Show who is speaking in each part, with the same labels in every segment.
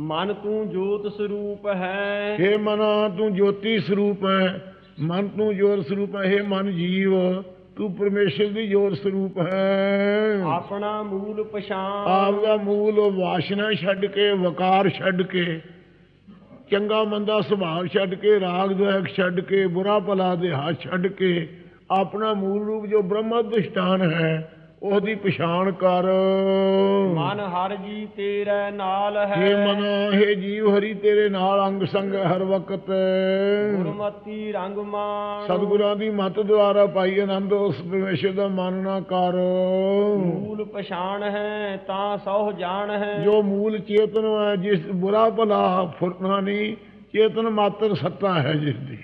Speaker 1: ਮਨ ਤੂੰ ਜੋਤ ਸਰੂਪ ਹੈ।
Speaker 2: हे ਮਨਾ ਤੂੰ ਜੋਤੀ ਸਰੂਪ ਹੈ ਮਨ ਤੂੰ ਜੋਤ ਸਰੂਪ ਹੈ हे ਮਨ ਜੀਵ ਤੂੰ ਪਰਮੇਸ਼ਰ ਦੀ ਜੋਤ ਸਰੂਪ ਹੈ।
Speaker 1: ਆਪਣਾ ਮੂਲ ਪਛਾਣ।
Speaker 2: ਆਪ ਦਾ ਮੂਲ ਵਾਸ਼ਨਾ ਛੱਡ ਕੇ ਵਕਾਰ ਛੱਡ ਕੇ ਚੰਗਾ ਮੰਦਾ ਸੁਭਾਅ ਛੱਡ ਕੇ ਰਾਗ ਦੁਆਇਕ ਛੱਡ ਕੇ ਬੁਰਾ ਭਲਾ ਦੇ ਹੱਥ ਛੱਡ ਕੇ ਆਪਣਾ ਮੂਲ ਰੂਪ ਜੋ ਬ੍ਰਹਮ ਅਧਿਸ਼ਟਾਨ ਹੈ ਉਹਦੀ ਪਛਾਣ ਕਰ।
Speaker 1: ਮਨ ਹਰ ਜੀ ਤੇਰੇ ਨਾਲ
Speaker 2: ਹੇ।
Speaker 1: ਹੈ
Speaker 2: ਮਨ ਹੇ ਜੀਵ ਹਰੀ ਤੇਰੇ ਨਾਲ ਅੰਗ ਸੰਗ ਹਰ ਵਕਤ।
Speaker 1: ਗੁਰਮਤੀ ਰੰਗ ਮਾਨ
Speaker 2: ਸਤਿਗੁਰਾਂ ਦੀ ਮੱਤ ਦੁਆਰਾ ਪਾਈ ਆਨੰਦ ਉਸ ਪਰਮੇਸ਼ਰ ਦਾ ਮਾਨਣਾ ਕਰ।
Speaker 1: ਮੂਲ ਪਛਾਣ ਹੈ ਤਾਂ ਸਹੁ ਜਾਣ ਹੈ।
Speaker 2: ਜੋ ਮੂਲ ਚੇਤਨ ਹੈ ਜਿਸ ਬੁਰਾ ਭਲਾ ਫੁਰਨਾ ਨਹੀਂ ਚੇਤਨ ਮਾਤਰ ਸੱਤਾ ਹੈ ਜਿਸ ਦੀ।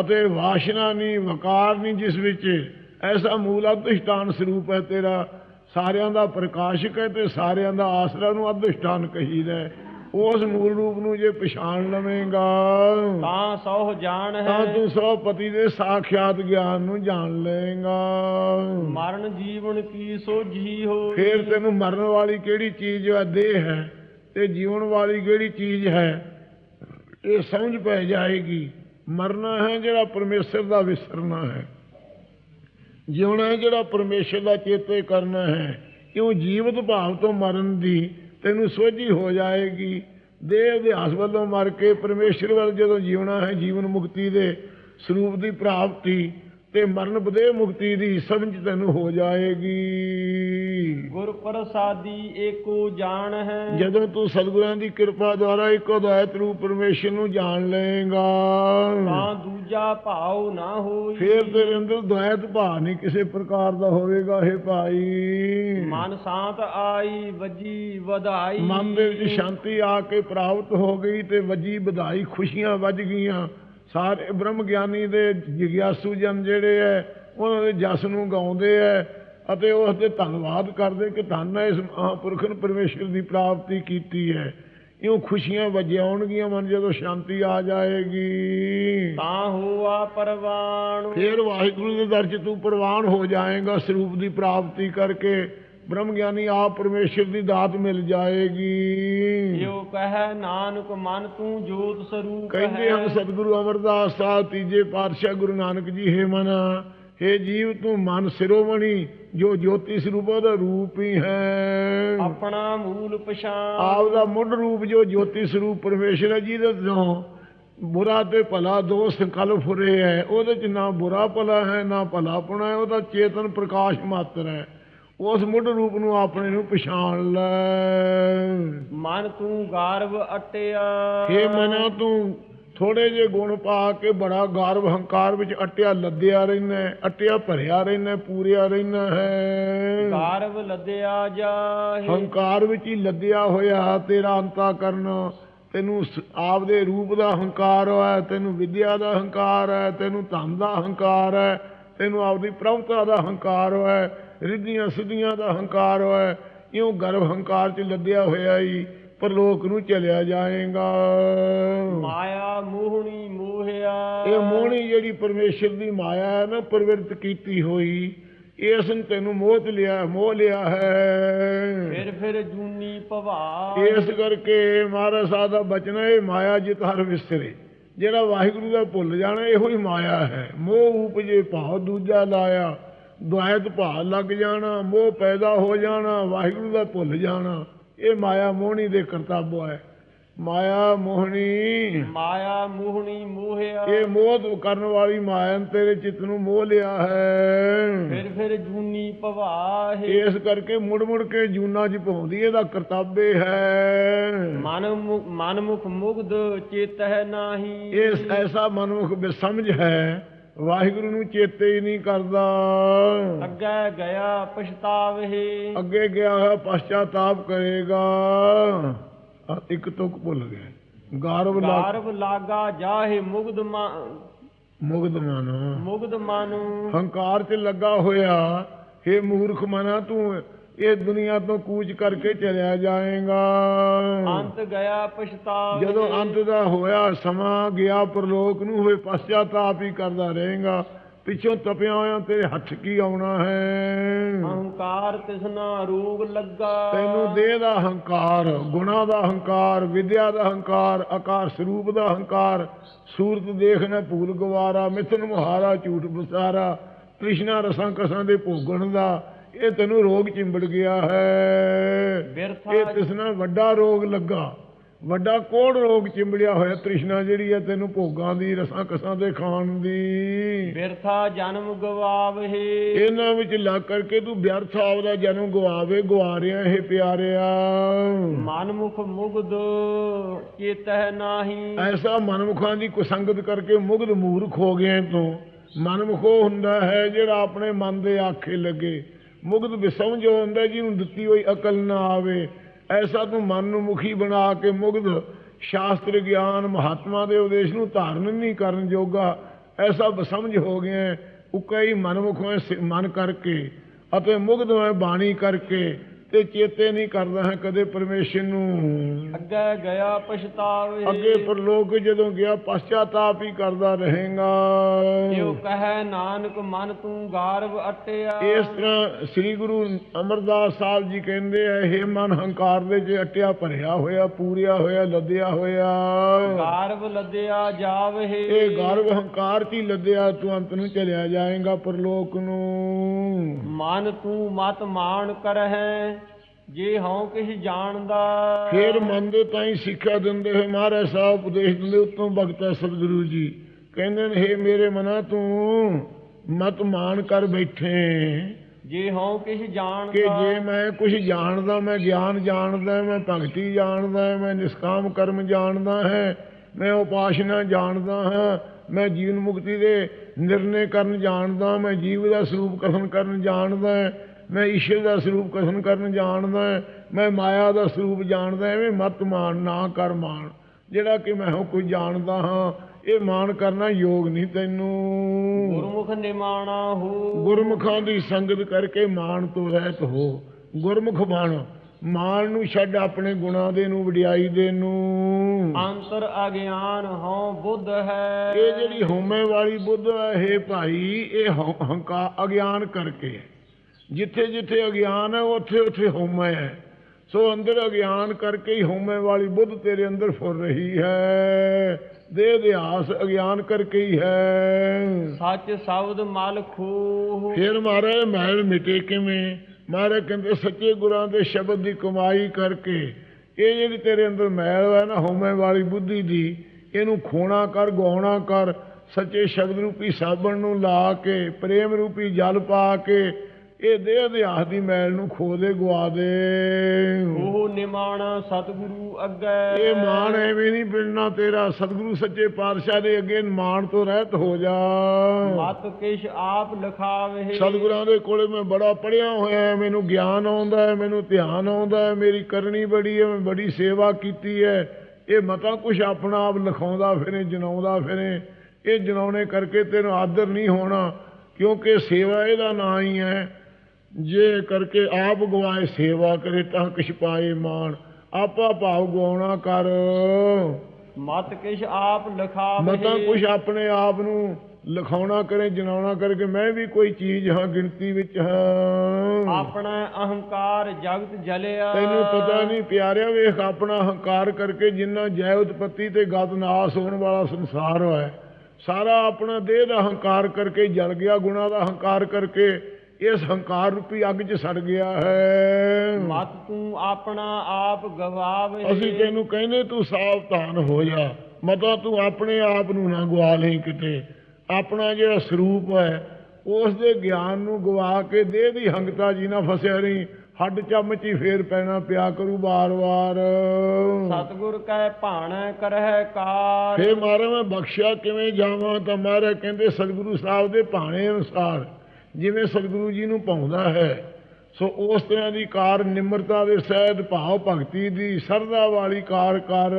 Speaker 2: ਅਤੇ ਵਾਸ਼ਨਾ ਨਹੀਂ ਵਕਾਰ ਨਹੀਂ ਜਿਸ ਵਿੱਚ। ਐਸਾ ਮੂਲ ਅਧਿਸ਼ਟਾਨ ਸਰੂਪ ਹੈ ਤੇਰਾ। ਸਾਰਿਆਂ ਦਾ ਪ੍ਰਕਾਸ਼ਕ ਹੈ ਤੇ ਸਾਰਿਆਂ ਦਾ ਆਸਰਾ ਨੂੰ ਅਧਿਸ਼ਟਾਨ ਕਹੀਦਾ ਹੈ। ਉਸ ਮੂਲ ਰੂਪ ਨੂੰ ਜੇ ਪਛਾਣ ਲਵੇਂਗਾ
Speaker 1: ਤਾਂ ਸਹੁ ਜਾਣ
Speaker 2: ਤਾਂ
Speaker 1: ਹੈ।
Speaker 2: ਤੂੰ ਸੋ ਪਤੀ ਦੇ ਸਾਖਿਆਤ ਗਿਆਨ ਨੂੰ ਜਾਣ ਲਏਗਾ
Speaker 1: ਮਰਨ ਜੀਵਨ ਕੀ ਸੋਝੀ ਹੋਈ
Speaker 2: ਫੇਰ ਤੈਨੂੰ ਮਰਨ ਵਾਲੀ ਕਿਹੜੀ ਚੀਜ਼ ਹੈ ਦੇਹ ਹੈ ਤੇ ਜੀਵਨ ਵਾਲੀ ਕਿਹੜੀ ਚੀਜ਼ ਹੈ? ਇਹ ਸਮਝ ਪੈ ਜਾਏਗੀ। ਮਰਨਾ ਹੈ ਜਿਹੜਾ ਪਰਮੇਸ਼ਰ ਦਾ ਵਿਸਰਨਾ ਹੈ। ਜਿਉਣਾ ਹੈ ਜਿਹੜਾ ਪਰਮੇਸ਼ਰ ਦਾ ਚੇਤੇ ਕਰਨਾ ਹੈ, ਕਿਉਂ ਜੀਵਤ ਭਾਵ ਤੋਂ ਮਰਨ ਦੀ ਤੈਨੂੰ ਸੋਝੀ ਹੋ ਜਾਏਗੀ। ਦੇਹ ਅਭਿਆਸ ਵੱਲੋਂ ਮਰ ਕੇ ਪਰਮੇਸ਼ਰ ਵੱਲ ਜਦੋਂ ਜਿਉਣਾ ਹੈ, ਜੀਵਨ ਮੁਕਤੀ ਦੇ ਸਰੂਪ ਦੀ ਪ੍ਰਾਪਤੀ ਤੇ ਮਰਨ ਬਦੇ ਮੁਕਤੀ ਦੀ ਸਮਝ ਤੈਨੂੰ ਹੋ ਜਾਏਗੀ।
Speaker 1: ਗੁਰ ਪ੍ਰਸਾਦੀ ਏਕੋ ਜਾਣ ਹੈ।
Speaker 2: ਜਦੋਂ ਤੂੰ ਸਤਿਗੁਰਾਂ ਦੀ ਕਿਰਪਾ ਦੁਆਰਾ ਇੱਕ ਅਦਾਇਤ ਰੂਪ ਪਰਮੇਸ਼ਰ ਨੂੰ ਜਾਣ ਲਏਗਾ।
Speaker 1: ਤਾਂ ਦੂਜਾ ਭਾਉ ਨਾ ਹੋਈ।
Speaker 2: ਫੇਰ ਤੇਰੇ ਅੰਦਰ ਦੁਆਇਤ ਭਾਅ ਨਹੀਂ ਕਿਸੇ ਪ੍ਰਕਾਰ ਦਾ ਹੋਵੇਗਾ ਇਹ ਭਾਈ।
Speaker 1: ਮਨ ਸ਼ਾਂਤ ਆਈ ਵਜੀ ਵਧਾਈ।
Speaker 2: ਮਨ ਦੇ ਵਿੱਚ ਸ਼ਾਂਤੀ ਆ ਕੇ ਪ੍ਰਾਪਤ ਹੋ ਗਈ ਤੇ ਵਜੀ ਵਧਾਈ ਖੁਸ਼ੀਆਂ ਵੱਜ ਗਈਆਂ। ਸਾਰੇ ਬ੍ਰਹਮ ਗਿਆਨੀ ਦੇ ਜਿਗਿਆਸੂ ਜਨ ਜਿਹੜੇ ਐ ਉਹਨਾਂ ਦੇ ਜਸ ਨੂੰ ਗਾਉਂਦੇ ਐ ਅਤੇ ਉਸ ਦੇ ਧੰਨਵਾਦ ਕਰਦੇ ਕਿ ਧੰਨ ਹੈ ਇਸ ਮਹਾਂਪੁਰਖ ਨੇ ਪਰਮੇਸ਼ਰ ਦੀ ਪ੍ਰਾਪਤੀ ਕੀਤੀ ਹੈ ਇਉਂ ਖੁਸ਼ੀਆਂ ਵਜਾਉਣਗੀਆਂ ਮਨ ਜਦੋਂ ਸ਼ਾਂਤੀ ਆ ਜਾਏਗੀ।
Speaker 1: ਤਾਂ ਹੋਆ ਪਰਵਾਣ
Speaker 2: ਫੇਰ ਵਾਹਿਗੁਰੂ ਦੇ ਦਰ 'ਚ ਤੂੰ ਪ੍ਰਵਾਨ ਹੋ ਜਾਏਗਾ ਸਰੂਪ ਦੀ ਪ੍ਰਾਪਤੀ ਕਰਕੇ। ਬ੍ਰਹਮ ਗਿਆਨੀ ਆਪ ਪਰਮੇਸ਼ਰ ਦੀ ਦਾਤ ਮਿਲ ਜਾਏਗੀ।
Speaker 1: ਜੋ ਕਹੈ ਨਾਨਕ ਮਨ ਤੂੰ ਜੋਤ ਸਰੂਪ
Speaker 2: ਕਹਿੰਦੇ ਹਨ ਸਤਿਗੁਰੂ ਅਮਰਦਾਸ ਸਾਹਿਬ ਤੀਜੇ ਪਾਤਸ਼ਾਹ ਗੁਰੂ ਨਾਨਕ ਜੀ ਹੈ ਮਨ ਹੈ ਜੀਵ ਤੂੰ ਮਨ ਸਿਰੋਮਣੀ ਜੋ ਜੋਤੀ ਸਰੂਪ ਉਹਦਾ ਰੂਪ ਹੀ ਹੈ।
Speaker 1: ਆਪਣਾ ਮੂਲ ਪਛਾਣ।
Speaker 2: ਆਪ ਦਾ ਮੁੱਢ ਰੂਪ ਜੋ ਜੋਤੀ ਸਰੂਪ ਪਰਮੇਸ਼ਰ ਹੈ ਜਿਹਦੇ ਤੋਂ ਬੁਰਾ ਤੇ ਭਲਾ ਦੋ ਸੰਕਲਪ ਫੁਰੇ ਹੈ ਉਹਦੇ ਚ ਨਾ ਬੁਰਾ ਭਲਾ ਹੈ ਨਾ ਭਲਾਪਣਾ ਹੈ ਉਹਦਾ ਚੇਤਨ ਪ੍ਰਕਾਸ਼ ਮਾਤਰ ਹੈ। ਉਸ ਮੁੱਢ ਰੂਪ ਨੂੰ ਆਪਣੇ ਨੂੰ ਪਛਾਣ ਲੈ।
Speaker 1: ਮਨ ਤੂੰ ਗਾਰਵ ਅਟਿਆ।
Speaker 2: ਹੇ ਮਨਾ ਤੂੰ ਥੋੜੇ ਜੇ ਗੁਣ ਪਾ ਕੇ ਬੜਾ ਗਰਵ ਹੰਕਾਰ ਵਿੱਚ ਅਟਿਆ ਲੱਦਿਆ ਰਹਿਣਾ ਅਟਿਆ ਭਰਿਆ ਰਹਿਣਾ ਪੂਰਿਆ ਰਹਿਣਾ ਹੈ।
Speaker 1: ਗਾਰਵ ਲੱਦਿਆ ਜਾਹੇ
Speaker 2: ਹੰਕਾਰ ਵਿੱਚ ਹੀ ਲੱਦਿਆ ਹੋਇਆ ਤੇਰਾ ਅੰਤਾ ਕਰਨ ਤੈਨੂੰ ਆਪਦੇ ਰੂਪ ਦਾ ਹੰਕਾਰ ਹੈ ਤੈਨੂੰ ਵਿਦਿਆ ਦਾ ਹੰਕਾਰ ਹੈ ਤੈਨੂੰ ਧਨ ਦਾ ਹੰਕਾਰ ਹੈ ਤੈਨੂੰ ਆਪਦੀ ਪ੍ਰਭਤਾ ਦਾ ਹੰਕਾਰ ਹੈ। ਰਿੱਧੀਆਂ ਸਿੱਧੀਆਂ ਦਾ ਹੰਕਾਰ ਹੈ। ਇਉਂ ਗਰਵ ਹੰਕਾਰ 'ਚ ਲੱਦਿਆ ਹੋਇਆ ਹੀ ਪਰਲੋਕ ਨੂੰ ਚਲਿਆ ਜਾਏਗਾ।
Speaker 1: ਮਾਇਆ ਮੋਹਣੀ ਮੋਹਿਆ।
Speaker 2: ਇਹ ਮੋਹਣੀ ਜਿਹੜੀ ਪਰਮੇਸ਼ਰ ਦੀ ਮਾਇਆ ਹੈ ਨਾ ਪ੍ਰਵਿਰਤ ਕੀਤੀ ਹੋਈ ਇਸ ਨੂੰ ਤੈਨੂੰ ਮੋਹ ਲਿਆ ਮੋਹ ਲਿਆ ਹੈ।
Speaker 1: ਫਿਰ ਫਿਰ ਜੂਨੀ ਭਵਾ
Speaker 2: ਇਸ ਕਰਕੇ ਮਹਾਰਾਜ ਸਾਹਿਬ ਦਾ ਬਚਨ ਹੈ ਇਹ ਮਾਇਆ ਜਿਤ ਹਰ ਵਿਸਰੇ। ਜਿਹੜਾ ਵਾਹਿਗੁਰੂ ਦਾ ਭੁੱਲ ਜਾਣਾ ਇਹੋ ਹੀ ਮਾਇਆ ਹੈ। ਮੋਹ ਉਪਜੇ ਭਾਵ ਦੂਜਾ ਲਾਇਆ। ਦੁਆਇਤ ਭਾਵ ਲੱਗ ਜਾਣਾ ਮੋਹ ਪੈਦਾ ਹੋ ਜਾਣਾ ਵਾਹਿਗੁਰੂ ਦਾ ਭੁੱਲ ਜਾਣਾ। ਇਹ ਮਾਇਆ ਮੋਹਣੀ ਦੇ ਕਰਤੱਵ ਹੈ। ਮਾਇਆ ਮੋਹਣੀ।
Speaker 1: ਮਾਇਆ ਮੋਹਣੀ ਮੋਹਿਆ।
Speaker 2: ਇਹ ਮੋਹ ਕਰਨ ਵਾਲੀ ਮਾਇਆ ਨੇ ਤੇਰੇ ਚਿੱਤ ਨੂੰ ਮੋਹ ਲਿਆ ਹੈ।
Speaker 1: ਫਿਰ ਫਿਰ ਜੂਨੀ ਭਵਾ ਹੈ
Speaker 2: ਇਸ ਕਰਕੇ ਮੁੜ ਮੁੜ ਕੇ ਜੂਨਾ ਚ ਪਾਉਂਦੀ ਇਹਦਾ ਕਰਤੱਬੇ ਹੈ।
Speaker 1: ਮਨ ਮੁ- ਮਨ ਮੁਖ ਮੁਗਧ ਚੇਤ ਹੈ ਨਾਹੀ।
Speaker 2: ਇਸ ਐਸਾ ਮਨਮੁਖ ਬੇਸਮਝ ਹੈ ਵਾਹਿਗੁਰੂ ਨੂੰ ਚੇਤੇ ਹੀ ਨਹੀਂ ਕਰਦਾ।
Speaker 1: ਅੱਗੇ ਗਿਆ ਪਛਤਾਵਹਿ
Speaker 2: ਅੱਗੇ ਗਿਆ ਹੋਇਆ ਪਛਤਾਤਾਪ ਕਰੇਗਾ। ਇੱਕ ਤੁਕ ਭੁੱਲ ਗਿਆ। ਗਾਰਵ ਲਾ
Speaker 1: ਗਾਰਵ ਲਾਗਾ ਜਾਹੇ ਮੁਗਧ ਮਾ-
Speaker 2: ਮੁਗਧ ਮਨ।
Speaker 1: ਮੁਗਧ ਮਨ।
Speaker 2: ਹੰਕਾਰ 'ਚ ਲੱਗਾ ਹੋਇਆ हे ਮੂਰਖ ਮਨਾ ਤੂੰ ਇਹ ਦੁਨੀਆ ਤੋਂ ਕੂਚ ਕਰਕੇ ਚਲਿਆ ਜਾਏਗਾ।
Speaker 1: ਅੰਤ ਗਿਆ ਪਛਤਾਵਹਿ
Speaker 2: ਜਦੋਂ ਅੰਤ ਦਾ ਹੋਇਆ ਸਮਾਂ ਗਿਆ ਪਰਲੋਕ ਨੂੰ ਹੋਏ ਪਛਤਾਤਾਪ ਹੀ ਕਰਦਾ ਰਹੇਗਾ। ਪਿੱਛੋਂ ਤਪਿਆ ਹੋਇਆ ਤੇਰੇ ਹੱਥ ਕੀ ਆਉਣਾ ਹੈ?
Speaker 1: ਅਹੰਕਾਰ ਤਿਸਨਾ ਰੋਗ ਲੱਗਾ।
Speaker 2: ਤੈਨੂੰ ਦੇਹ ਦਾ ਹੰਕਾਰ ਗੁਣਾ ਦਾ ਹੰਕਾਰ ਵਿਦਿਆ ਦਾ ਹੰਕਾਰ ਆਕਾਰ ਸਰੂਪ ਦਾ ਹੰਕਾਰ ਸੂਰਤ ਦੇਖਣਾ ਭੂਲ ਗਵਾਰਾ ਮਿਥਨ ਮੁਹਾਰਾ ਝੂਠ ਬਸਾਰਾ ਤ੍ਰਿਸ਼ਨਾ ਰਸਾਂ ਕਸਾਂ ਦੇ ਭੋਗਣ ਦਾ ਇਹ ਤੈਨੂੰ ਰੋਗ ਚਿੰਬੜ ਗਿਆ ਹੈ।
Speaker 1: ਬਿਰਥਾ
Speaker 2: ਇਹ ਤਿਸਨਾ ਵੱਡਾ ਰੋਗ ਲੱਗਾ। ਵੱਡਾ ਕੋੜ ਰੋਗ ਚਿੰਬੜਿਆ ਹੋਇਆ ਤ੍ਰਿਸ਼ਨਾ ਜਿਹੜੀ ਹੈ ਤੈਨੂੰ ਭੋਗਾਂ ਦੀ ਰਸਾਂ ਕਸਾਂ ਦੇ ਖਾਣ ਦੀ?
Speaker 1: ਬਿਰਥਾ ਜਨਮ ਗਵਾਵਹੇ
Speaker 2: ਇਹਨਾਂ ਵਿੱਚ ਲੱਗ ਕਰਕੇ ਤੂੰ ਵਿਅਰਥ ਆਪਦਾ ਜਨਮ ਗਵਾਵੇ ਗਵਾ ਰਿਹਾ ਇਹ ਪਿਆਰਿਆ।
Speaker 1: ਮਨਮੁਖ ਮੁਗਧ ਚੇਤਹਿ ਨਾਹੀ।
Speaker 2: ਐਸਾ ਮਨਮੁਖਾਂ ਦੀ ਕੁਸੰਗਤ ਕਰਕੇ ਮੁਗਧ ਮੂਰਖ ਹੋ ਗਿਆ ਤੂੰ। ਮਨਮੁਖੋ ਹੁੰਦਾ ਹੈ ਜਿਹੜਾ ਆਪਣੇ ਮਨ ਦੇ ਆਖੇ ਲੱਗੇ। ਮੁਗਧ ਵਿਸਮਝ ਹੁੰਦਾ ਜਿਹਨੂੰ ਦਿੱਤੀ ਹੋਈ ਅਕਲ ਨਾ ਆਵੇ। ਐਸਾ ਤੂੰ ਮਨ ਨੂੰ ਮੁਖੀ ਬਣਾ ਕੇ ਮੁਗਧ ਸ਼ਾਸਤਰ ਗਿਆਨ ਮਹਾਤਮਾ ਦੇ ਉਦੇਸ਼ ਨੂੰ ਧਾਰਨ ਨਹੀਂ ਕਰਨ ਜੋਗਾ। ਐਸਾ ਬਸਮਝ ਹੋ ਗਿਆ ਹੈ। ਉੱਕਾ ਹੀ ਮਨਮੁਖੋਂ ਸ- ਮਨ ਕਰਕੇ ਅਤੇ ਮੁਗਧ ਹੈ ਬਾਣੀ ਕਰਕੇ। ਤੇ ਚੇਤੇ ਨਹੀਂ ਕਰਦਾ ਹੈ ਕਦੇ ਪਰਮੇਸ਼ਰ ਨੂੰ।
Speaker 1: ਅੱਗੇ ਗਿਆ ਪਛਤਾਵੇ।
Speaker 2: ਅੱਗੇ ਪਰਲੋਕ ਜਦੋਂ ਗਿਆ ਪਛਤਾਤਾਪ ਹੀ ਕਰਦਾ ਰਹੇਗਾ।
Speaker 1: ਜਿਉ ਕਹੈ ਨਾਨਕ ਮਨ ਤੂੰ ਗਾਰਵ ਅਟਿਆ।
Speaker 2: ਇਸ ਤਰ੍ਹਾਂ ਸ੍ਰੀ ਗੁਰੂ ਅਮਰਦਾਸ ਸਾਹਿਬ ਜੀ ਕਹਿੰਦੇ ਆ ਇਹ ਮਨ ਹੰਕਾਰ ਦੇ ਚ ਅਟਿਆ ਭਰਿਆ ਹੋਇਆ ਪੂਰਿਆ ਹੋਇਆ ਲੱਦਿਆ ਹੋਇਆ।
Speaker 1: ਗਾਰਵ ਲੱਦਿਆ ਜਾਵਹੇ
Speaker 2: ਇਹ ਗਰਵ ਹੰਕਾਰ ਚ ਹੀ ਲੱਦਿਆ ਤੂੰ ਅੰਤ ਨੂੰ ਚਲਿਆ ਜਾਏਗਾ ਪਰਲੋਕ ਨੂੰ।
Speaker 1: ਮਨ ਤੂੰ ਮਤ ਮਾਣ ਕਰਹਿ। ਜੇ ਹਉ ਕਿਛ ਜਾਣਦਾ।
Speaker 2: ਫਿਰ ਮਨ ਦੇ ਤਾਂ ਹੀ ਸਿੱਖਿਆ ਦਿੰਦੇ ਹੋਏ ਮਹਾਰਾਜ ਸਾਹਿਬ ਉਪਦੇਸ਼ ਦਿੰਦੇ ਉਤੋਂ ਭਗਤਾ ਸਤਿਗੁਰੂ ਜੀ। ਕਹਿੰਦੇ ਨੇ ਹੇ ਮੇਰੇ ਮਨਾ ਤੂੰ ਮਤ ਮਾਨ ਕਰ ਬੈਠੇ
Speaker 1: ਜੇ ਹਉ ਕਿਛ
Speaker 2: ਕਿ
Speaker 1: ਜਾਣਦਾ
Speaker 2: ਜੇ ਮੈਂ ਕੁਝ ਜਾਣਦਾ ਮੈਂ ਗਿਆਨ ਜਾਣਦਾ ਮੈਂ ਭਗਤੀ ਜਾਣਦਾ ਮੈਂ ਨਿਸ਼ਕਾਮ ਕਰਮ ਜਾਣਦਾ ਹੈ ਮੈਂ ਉਪਾਸ਼ਨਾ ਜਾਣਦਾ ਹਾਂ ਮੈਂ ਜੀਵਨ ਮੁਕਤੀ ਦੇ ਨਿਰਣੇ ਕਰਨ ਜਾਣਦਾ ਮੈਂ ਜੀਵ ਦਾ ਸਰੂਪ ਕਥਨ ਕਰਨ ਜਾਣਦਾ ਮੈਂ ਈਸ਼ਵਰ ਦਾ ਸਰੂਪ ਕਥਨ ਕਰਨ ਜਾਣਦਾ ਮੈਂ ਮਾਇਆ ਦਾ ਸਰੂਪ ਜਾਣਦਾ ਐਵੇਂ ਮਤ ਮਾਨ ਨਾ ਕਰ ਮਾਨ ਜਿਹੜਾ ਕਿ ਮੈਂ ਹੋ ਕੁਝ ਜਾਣਦਾ ਹਾਂ ਇਹ ਮਾਨ ਕਰਨਾ ਯੋਗ ਨਹੀਂ ਤੈਨੂੰ।
Speaker 1: ਗੁਰਮੁਖ ਨਿਮਾਣਾ ਹੋ।
Speaker 2: ਗੁਰਮੁਖਾਂ ਦੀ ਸੰਗਤ ਕਰਕੇ ਮਾਣ ਤੋਂ ਰਹਿਤ ਹੋ। ਗੁਰਮੁਖ ਬਣ ਮਾਣ ਨੂੰ ਛੱਡ ਆਪਣੇ ਗੁਣਾਂ ਦੇ ਨੂੰ ਵਡਿਆਈ ਦੇ ਨੂੰ।
Speaker 1: ਅੰਤਰ ਅਗਿਆਨ ਹਉ ਬੁੱਧ ਹੈ।
Speaker 2: ਇਹ ਜਿਹੜੀ ਹਉਮੈ ਵਾਲੀ ਬੁੱਧ ਹੈ ਭਾਈ ਇਹ ਹੰਕਾ ਅਗਿਆਨ ਕਰਕੇ। ਹੈ। ਜਿੱਥੇ ਜਿੱਥੇ ਅਗਿਆਨ ਹੈ ਉੱਥੇ ਉੱਥੇ ਹਉਮੈ ਹੈ। ਸੋ ਅੰਦਰ ਅਗਿਆਨ ਕਰਕੇ ਹੀ ਹਉਮੈ ਵਾਲੀ ਬੁੱਧ ਤੇਰੇ ਅੰਦਰ ਫੁਰ ਰਹੀ ਹੈ। ਦੇਹ ਦਿਆਸ ਅਗਿਆਨ ਕਰਕੇ ਹੀ ਹੈ।
Speaker 1: ਸੱਚ ਸ਼ਬਦ ਮਲ ਖੂਹ।
Speaker 2: ਫਿਰ ਮਹਾਰਾਜ ਮੈਲ ਮਿਟੇ ਕਿਵੇਂ? ਮਹਾਰਾਜ ਕਹਿੰਦੇ ਸੱਚੇ ਗੁਰਾਂ ਦੇ ਸ਼ਬਦ ਦੀ ਕਮਾਈ ਕਰਕੇ ਇਹ ਜਿਹੜੀ ਤੇਰੇ ਅੰਦਰ ਮੈਲ ਹੈ ਨਾ ਹਉਮੈ ਵਾਲੀ ਬੁੱਧੀ ਦੀ ਇਹਨੂੰ ਖੋਣਾ ਕਰ ਗਾਉਣਾ ਕਰ ਸੱਚੇ ਸ਼ਬਦ ਰੂਪੀ ਸਾਬਣ ਨੂੰ ਲਾ ਕੇ ਪ੍ਰੇਮ ਰੂਪੀ ਜਲ ਪਾ ਕੇ ਇਹ ਦੇਹ ਦਿਆਸ ਦੀ ਮੈਲ ਨੂੰ ਖੋ ਦੇ ਗਵਾ ਦੇ।
Speaker 1: ਉਹ ਨਿਮਾਣਾ ਸਤਿਗੁਰੂ ਅੱਗੇ।
Speaker 2: ਇਹ ਮਾਣ ਐਵੇਂ ਨਹੀਂ ਬਿਲਣਾ ਤੇਰਾ ਸਤਿਗੁਰੂ ਸੱਚੇ ਪਾਤਸ਼ਾਹ ਦੇ ਅੱਗੇ ਮਾਣ ਤੋਂ ਰਹਿਤ ਹੋ ਜਾ।
Speaker 1: ਮਤ ਕਿਛ ਆਪ ਲਿਖਾਵੇ।
Speaker 2: ਸਤਿਗੁਰਾਂ ਦੇ ਕੋਲੇ ਮੈਂ ਬੜਾ ਪੜਿਆ ਹੋਇਆ ਮੈਨੂੰ ਗਿਆਨ ਆਉਂਦਾ ਹੈ ਮੈਨੂੰ ਧਿਆਨ ਆਉਂਦਾ ਹੈ ਮੇਰੀ ਕਰਨੀ ਬੜੀ ਹੈ ਮੈਂ ਬੜੀ ਸੇਵਾ ਕੀਤੀ ਹੈ। ਇਹ ਮਤਾ ਕੁਛ ਆਪਣਾ ਆਪ ਲਿਖਾਉਂਦਾ ਫਿਰੇ ਜਨਾਉਂਦਾ ਫਿਰੇ। ਇਹ ਜਨਾਉਣੇ ਕਰਕੇ ਤੈਨੂੰ ਆਦਰ ਨਹੀਂ ਹੋਣਾ ਕਿਉਂਕਿ ਸੇਵਾ ਇਹਦਾ ਨਾਂ ਹੀ ਹੈ। ਜੇ ਕਰਕੇ ਆਪ ਗਵਾਏ ਸੇਵਾ ਕਰੇ ਤਾਂ ਕਿਛ ਪਾਏ ਮਾਣ। ਆਪਾ ਭਾਵ ਗਵਾਉਣਾ ਕਰ।
Speaker 1: ਮਤ ਕਿਛ ਆਪ ਲਿਖਾਵੇ।
Speaker 2: ਮਤਾਂ ਕੁਛ ਆਪਣੇ ਆਪ ਨੂੰ ਲਿਖਾਉਣਾ ਕਰੇ ਜਨਾਉਣਾ ਕਰਕੇ ਮੈਂ ਵੀ ਕੋਈ ਚੀਜ਼ ਹਾਂ ਗਿਣਤੀ ਵਿੱਚ ਹਾਂ।
Speaker 1: ਆਪਣਾ ਅਹੰਕਾਰ ਜਗਤ ਜਲਿਆ।
Speaker 2: ਤੈਨੂੰ ਪਤਾ ਨਹੀਂ ਪਿਆਰਿਆ ਵੇਖ ਆਪਣਾ ਹੰਕਾਰ ਕਰਕੇ ਜਿੰਨਾ ਜੈ ਉਤਪਤੀ ਤੇ ਗਤ ਨਾਸ ਹੋਣ ਵਾਲਾ ਸੰਸਾਰ ਹੋਇਆ। ਸਾਰਾ ਆਪਣਾ ਦੇਹ ਦਾ ਹੰਕਾਰ ਕਰਕੇ ਜਲ ਗਿਆ ਗੁਣਾ ਦਾ ਹੰਕਾਰ ਕਰਕੇ ਇਸ ਹੰਕਾਰ ਰੂਪੀ ਅੱਗ 'ਚ ਸੜ ਗਿਆ ਹੈ।
Speaker 1: ਮਤ ਤੂੰ ਆਪਣਾ ਆਪ ਗਵਾਵੇ।
Speaker 2: ਅਸੀਂ ਤੈਨੂੰ ਕਹਿੰਦੇ ਤੂੰ ਸਾਵਧਾਨ ਹੋ ਜਾ। ਮਤਾ ਤੂੰ ਆਪਣੇ ਆਪ ਨੂੰ ਨਾ ਗਵਾ ਲਈ ਕਿਤੇ। ਆਪਣਾ ਜਿਹੜਾ ਸਰੂਪ ਹੈ ਉਸ ਦੇ ਗਿਆਨ ਨੂੰ ਗਵਾ ਕੇ ਦੇਹ ਦੀ ਹੰਗਤਾ ਜੀ ਨਾ ਫਸਿਆ ਨਹੀਂ ਹੱਡ ਚਮਚ ਹੀ ਫੇਰ ਪੈਣਾ ਪਿਆ ਕਰੂ ਬਾਰ-ਬਾਰ
Speaker 1: ਸਤਿਗੁਰ ਕੈ ਭਾਣੈ ਕਰਹਿ ਕਾਰ।
Speaker 2: ਫੇਰ ਮਾਰੇ ਮੈਂ ਬਖਸ਼ਿਆ ਕਿਵੇਂ ਜਾਵਾਂ ਤਾਂ ਮਾਰੇ ਕਹਿੰਦੇ ਸਤਿਗੁਰੂ ਸਾਹਿਬ ਦੇ ਭਾਣੇ ਅਨੁਸਾਰ। ਜਿਵੇਂ ਸਤਿਗੁਰੂ ਜੀ ਨੂੰ ਪਾਉਂਦਾ ਹੈ ਸੋ ਉਸ ਤਰ੍ਹਾਂ ਦੀ ਕਾਰ ਨਿਮਰਤਾ ਦੇ ਸਹਿਤ ਭਾਵ ਭਗਤੀ ਦੀ ਸਰਦਾ ਵਾਲੀ ਕਾਰ ਕਰ।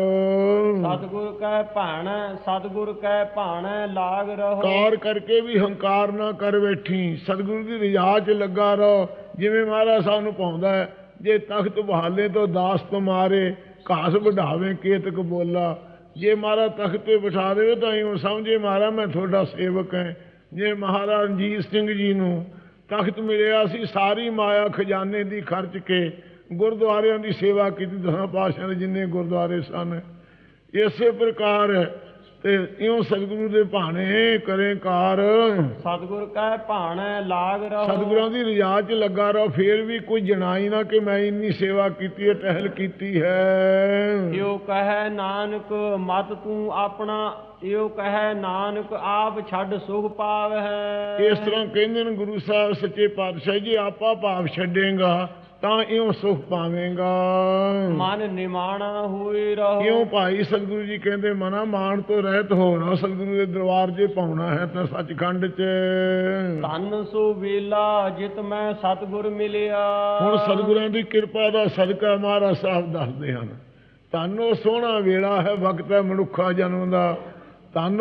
Speaker 1: ਸਤਿਗੁਰ ਕੈ ਭਾਣੈ ਸਤਿਗੁਰ ਕੈ ਭਾਣੈ ਲਾਗ ਰਹੋ।
Speaker 2: ਕਾਰ ਕਰਕੇ ਵੀ ਹੰਕਾਰ ਨਾ ਕਰ ਬੈਠੀ ਸਤਿਗੁਰੂ ਦੀ ਰਿਜਾ 'ਚ ਲੱਗਾ ਰਹੋ। ਜਿਵੇਂ ਮਹਾਰਾਜ ਸਾਹਿਬ ਨੂੰ ਪਾਉਂਦਾ ਹੈ ਜੇ ਤਖਤ ਬਹਾਲੇ ਤੋਂ ਦਾਸ ਤੁਮਾਰੇ ਘਾਸ ਵਢਾਵੇ ਕੇਤਕ ਬੋਲਾ। ਜੇ ਮਾਰਾ ਤਖਤ ਤੇ ਬਿਠਾ ਦੇਵੇ ਤਾਂ ਇਉਂ ਸਮਝੇ ਮਾਰਾ ਮੈਂ ਤੁਹਾਡਾ ਸੇਵਕ ਹਾਂ। ਜੇ ਮਹਾਰਾਜ ਰਣਜੀਤ ਸਿੰਘ ਜੀ ਨੂੰ ਤਖਤ ਮਿਲਿਆ ਸੀ, ਸਾਰੀ ਮਾਇਆ ਖਜ਼ਾਨੇ ਦੀ ਖਰਚ ਕੇ ਗੁਰਦੁਆਰਿਆਂ ਦੀ ਸੇਵਾ ਕੀਤੀ, ਦਸਾਂ ਪਾਤਸ਼ਾਹਾਂ ਦੇ ਜਿੰਨੇ ਗੁਰਦੁਆਰੇ ਸਨ, ਇਸੇ ਪ੍ਰਕਾਰ ਤੇ ਇਉਂ ਸਤਿਗੁਰੂ ਦੇ ਭਾਣੇ ਕਰੇ ਕਾਰ।
Speaker 1: ਸਤਿਗੁਰ ਕੈ ਭਾਣੈ ਲਾਗ ਰਹੋ।
Speaker 2: ਸਤਿਗੁਰਾਂ ਦੀ ਰਜਾ 'ਚ ਲੱਗਾ ਰਹੋ ਫੇਰ ਵੀ ਕੋਈ ਜਣਾਈ ਨਾ ਕਿ ਮੈਂ ਇੰਨੀ ਸੇਵਾ ਕੀਤੀ ਹੈ ਟਹਿਲ ਕੀਤੀ ਹੈ।
Speaker 1: ਇਉ ਕਹੈ ਨਾਨਕ ਮਤ ਤੂੰ ਆਪਣਾ ਇਉ ਕਹੈ ਨਾਨਕ ਆਪ ਛੱਡ ਸੁਖ ਪਾਵਹਿ।
Speaker 2: ਇਸ ਤਰ੍ਹਾਂ ਕਹਿੰਦੇ ਨੇ ਗੁਰੂ ਸਾਹਿਬ ਸੱਚੇ ਪਾਤਸ਼ਾਹ ਜੀ ਆਪਾ ਭਾਵ ਛੱਡੇਗਾ। ਤਾਂ ਇਉਂ ਸੁਖ ਪਾਵੇਂਗਾ।
Speaker 1: ਮਨ ਨਿਮਾਣਾ ਹੋਏ ਰਹੋ।
Speaker 2: ਇਉਂ ਭਾਈ ਸਤਿਗੁਰੂ ਜੀ ਕਹਿੰਦੇ ਮਨਾ ਮਾਣ ਤੋਂ ਰਹਿਤ ਹੋਣਾ ਸਤਿਗੁਰੂ ਦੇ ਦਰਬਾਰ 'ਚ ਪਾਉਣਾ ਹੈ ਤਾਂ ਸੱਚਖੰਡ 'ਚ।
Speaker 1: ਧੰਨ ਸੋ ਵੇਲਾ ਜਿਤ ਮੈਂ ਸਤਿਗੁਰ ਮਿਲਿਆ।
Speaker 2: ਹੁਣ ਸਤਿਗੁਰਾਂ ਦੀ ਕਿਰਪਾ ਦਾ ਸਦਕਾ ਮਹਾਰਾਜ ਸਾਹਿਬ ਦੱਸਦੇ ਹਨ। ਉਹ ਸੋਹਣਾ ਵੇਲਾ ਹੈ ਵਕਤ ਹੈ ਮਨੁੱਖਾ ਜਨਮ ਦਾ।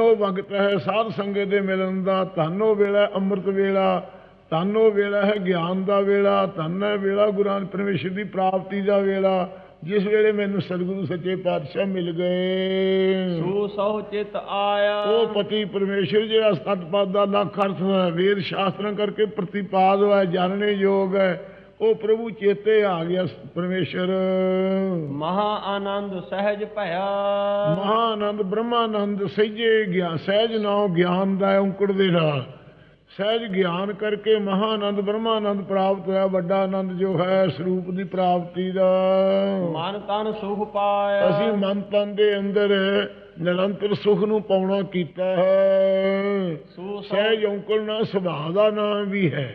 Speaker 2: ਉਹ ਵਕਤ ਹੈ ਸਾਧ ਸੰਗਤ ਦੇ ਮਿਲਣ ਦਾ। ਉਹ ਵੇਲਾ ਅੰਮ੍ਰਿਤ ਵੇਲਾ। ਧੰਨ ਉਹ ਵੇਲਾ ਹੈ ਗਿਆਨ ਦਾ ਵੇਲਾ ਧੰਨ ਹੈ ਵੇਲਾ ਗੁਰਾਂ ਪਰਮੇਸ਼ਰ ਦੀ ਪ੍ਰਾਪਤੀ ਦਾ ਵੇਲਾ ਜਿਸ ਵੇਲੇ ਮੈਨੂੰ ਸਤਿਗੁਰੂ ਸੱਚੇ ਪਾਤਸ਼ਾਹ ਮਿਲ ਗਏ।
Speaker 1: ਸੋ ਸਹੁ ਚਿਤ ਆਇਆ।
Speaker 2: ਉਹ ਪਤੀ ਪਰਮੇਸ਼ਰ ਜਿਹੜਾ ਸਤ ਪਦ ਦਾ ਲੱਖ ਅਰਥ ਹੈ ਵੇਦ ਸ਼ਾਸਤਰਾਂ ਕਰਕੇ ਪ੍ਰਤਿਪਾਦ ਹੈ ਜਾਣਨੇ ਯੋਗ ਹੈ ਉਹ ਪ੍ਰਭੂ ਚੇਤੇ ਆ ਗਿਆ ਪਰਮੇਸ਼ਰ।
Speaker 1: ਮਹਾ ਆਨੰਦ ਸਹਿਜ ਭਇਆ।
Speaker 2: ਮਹਾਨੰਦ ਬ੍ਰਹਮਾਨੰਦ ਸਹਿਜੇ ਗਿਆ ਸਹਿਜ ਨਾਉ ਗਿਆਨ ਦਾ ਔਂਕੜ ਦੇ ਨਾਲ। ਸਹਿਜ ਗਿਆਨ ਕਰਕੇ ਮਹਾਨੰਦ ਬ੍ਰਹਮਾਨੰਦ ਪ੍ਰਾਪਤ ਹੋਇਆ ਵੱਡਾ ਆਨੰਦ ਜੋ ਹੈ ਸਰੂਪ ਦੀ ਪ੍ਰਾਪਤੀ ਦਾ।
Speaker 1: ਮਨ ਤਨ ਸੁਖ ਪਾਇਆ।
Speaker 2: ਅਸੀਂ ਮਨ ਤਨ ਦੇ ਅੰਦਰ ਨਿਰੰਤਰ ਸੁਖ ਨੂੰ ਪਾਉਣਾ ਕੀਤਾ ਹੈ। ਸਹਿਜ ਔਂਕੜ ਨਾ ਸੁਭਾਅ ਦਾ ਨਾਮ ਵੀ ਹੈ।